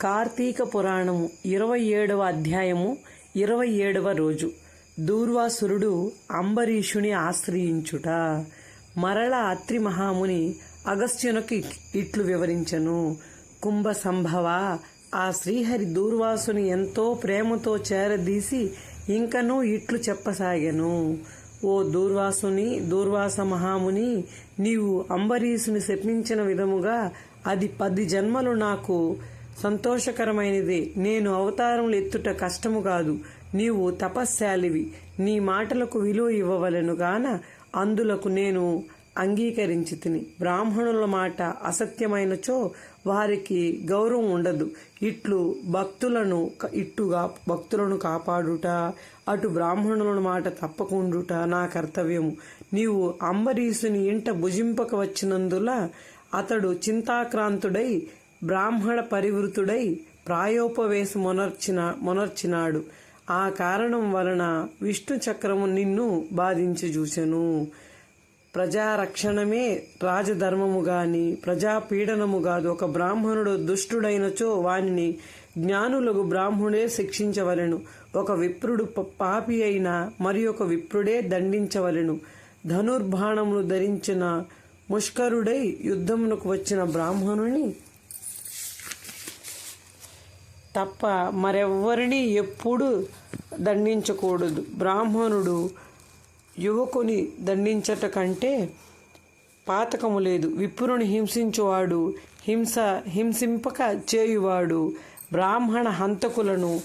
కార్తీక పురాణము ఇరవై ఏడవ అధ్యాయము ఇరవై ఏడవ రోజు. దూర్వాసురుడు అంబరీషుని ఆశ్రయించుట. మరల అత్రి మహాముని అగస్త్యునకు ఇట్లు వివరించను. కుంభ సంభవ ఆ శ్రీహరి దూర్వాసుని ఎంతో ప్రేమతో చేరదీసి ఇంకనూ ఇట్లు చెప్పసాగెను. ఓ దూర్వాసుని దూర్వాస మహాముని నీవు అంబరీషుని శపించిన విధముగా అది పది జన్మలు నాకు సంతోషకరమైనదే. నేను అవతారములు ఎత్తుట కష్టము కాదు. నీవు తపశ్శాలివి నీ మాటలకు విలువ ఇవ్వవలెను గాన అందులకు నేను అంగీకరించి తిని బ్రాహ్మణుల మాట అసత్యమైనచో వారికి గౌరవం ఉండదు. ఇట్లు భక్తులను ఇట్టుగా భక్తులను కాపాడుట అటు బ్రాహ్మణుల మాట తప్పకుండుట నా కర్తవ్యము. నీవు అంబరీషుని ఇంట భుజింపక వచ్చినందుల అతడు చింతాక్రాంతుడై బ్రాహ్మణ పరివృతుడై ప్రాయోపవేశం మొనర్చిన మొనర్చినాడు. ఆ కారణం వలన విష్ణు చక్రము నిన్ను బాధించి చూసెను ప్రజారక్షణమే రాజధర్మము గాని ప్రజాపీడనము కాదు ఒక బ్రాహ్మణుడు దుష్టుడైనచో వానిని జ్ఞానులకు బ్రాహ్మణుడే శిక్షించవలెను. ఒక విప్రుడు ప- పాపి అయిన మరి ఒక విప్రుడే దండించవలెను. ధనుర్బాణమును ధరించిన ముష్కరుడై యుద్ధమునకు వచ్చిన బ్రాహ్మణుని తప్ప మరెవ్వరిని ఎప్పుడు దండించకూడదు. బ్రాహ్మణుడు యువకుని దండించట కంటే పాతకము లేదు. విప్రుని హింసించువాడు హింస హింసింపక చేయువాడు బ్రాహ్మణ హంతకులను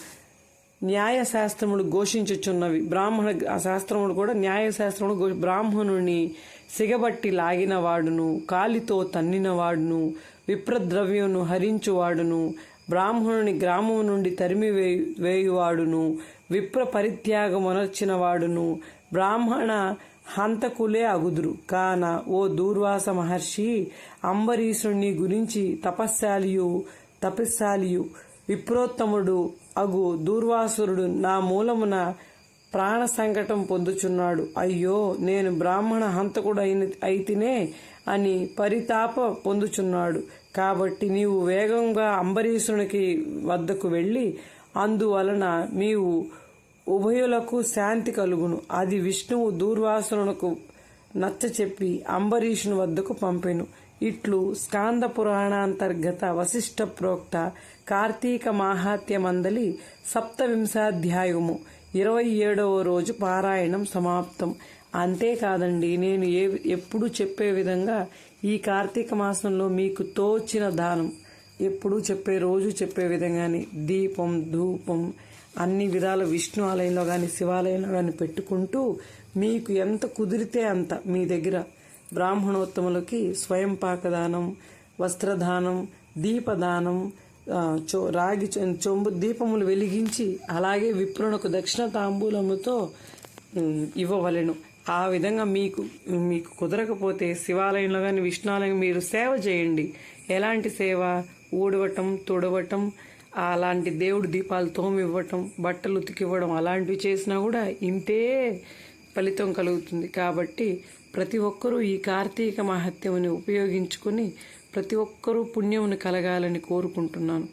న్యాయశాస్త్రములు ఘోషించుచున్నవి. బ్రాహ్మణ శాస్త్రములు కూడా న్యాయశాస్త్రములు బ్రాహ్మణుని సిగబట్టి లాగినవాడును కాలితో తన్నినవాడును విప్రద్రవ్యమును హరించువాడును బ్రాహ్మణుని గ్రామం నుండి తరిమి వేయువాడును. విప్ర పరిత్యాగమునర్చిన వాడును బ్రాహ్మణ హంతకులే అగుదురు. కాన ఓ దూర్వాస మహర్షి అంబరీషుణ్ణి గురించి తపశ్శాలియు తపశ్శాలియు విప్రోత్తముడు అగు దూర్వాసురుడు నా మూలమున ప్రాణ సంకటం పొందుచున్నాడు. అయ్యో నేను బ్రాహ్మణ హంతకుడు అయిన అయితేనే అని పరితాప పొందుచున్నాడు. కాబట్టి నీవు వేగంగా అంబరీషునికి వద్దకు వెళ్ళి అందువలన నీవు ఉభయులకు శాంతి కలుగును. అది విష్ణువు దూర్వాసులకు నచ్చ చెప్పి అంబరీషుని వద్దకు పంపెను. ఇట్లు స్కాంద పురాణాంతర్గత వశిష్ట ప్రోక్త కార్తీక మాహాత్యమందలి సప్తవింశాధ్యాయము ఇరవై ఏడవ రోజు పారాయణం సమాప్తం. అంతేకాదండి నేను ఏ ఎప్పుడు చెప్పే విధంగా ఈ కార్తీక మాసంలో మీకు తోచిన దానం ఎప్పుడు చెప్పే రోజు చెప్పే విధంగానే దీపం ధూపం అన్ని విధాల విష్ణు ఆలయంలో కానీ శివాలయంలో కానీ పెట్టుకుంటూ మీకు ఎంత కుదిరితే అంత మీ దగ్గర బ్రాహ్మణోత్తములకి స్వయం పాకదానం వస్త్రదానం దీపదానం చో రాగి చొంబు దీపములు వెలిగించి అలాగే విప్రునకు దక్షిణ తాంబూలముతో ఇవ్వవలెను. ఆ విధంగా మీకు మీకు కుదరకపోతే శివాలయంలో కానీ విష్ణాలయం మీరు సేవ చేయండి. ఎలాంటి సేవ? ఊడవటం తుడవటం అలాంటి దేవుడి దీపాలు తోమివ్వటం బట్టలు ఉతికివ్వడం అలాంటివి చేసినా కూడా ఇంతే ఫలితం కలుగుతుంది. కాబట్టి ప్రతి ఒక్కరూ ఈ కార్తీక మహత్యముని ఉపయోగించుకుని ప్రతి ఒక్కరూ పుణ్యమును కలగాలని కోరుకుంటున్నాను.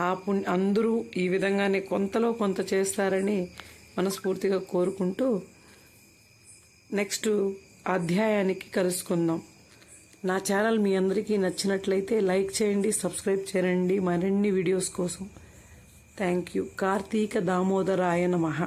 ఆ పుణ్య అందరూ ఈ విధంగానే కొంతలో కొంత చేస్తారని మనస్ఫూర్తిగా కోరుకుంటూ నెక్స్ట్ అధ్యాయానికి కలుసుకుందాం. నా ఛానల్ మీ అందరికీ నచ్చినట్లయితే లైక్ చేయండి సబ్స్క్రైబ్ చేయండి. మరిన్ని వీడియోస్ కోసం థ్యాంక్ యూ. కార్తీక దామోదరాయ నమః.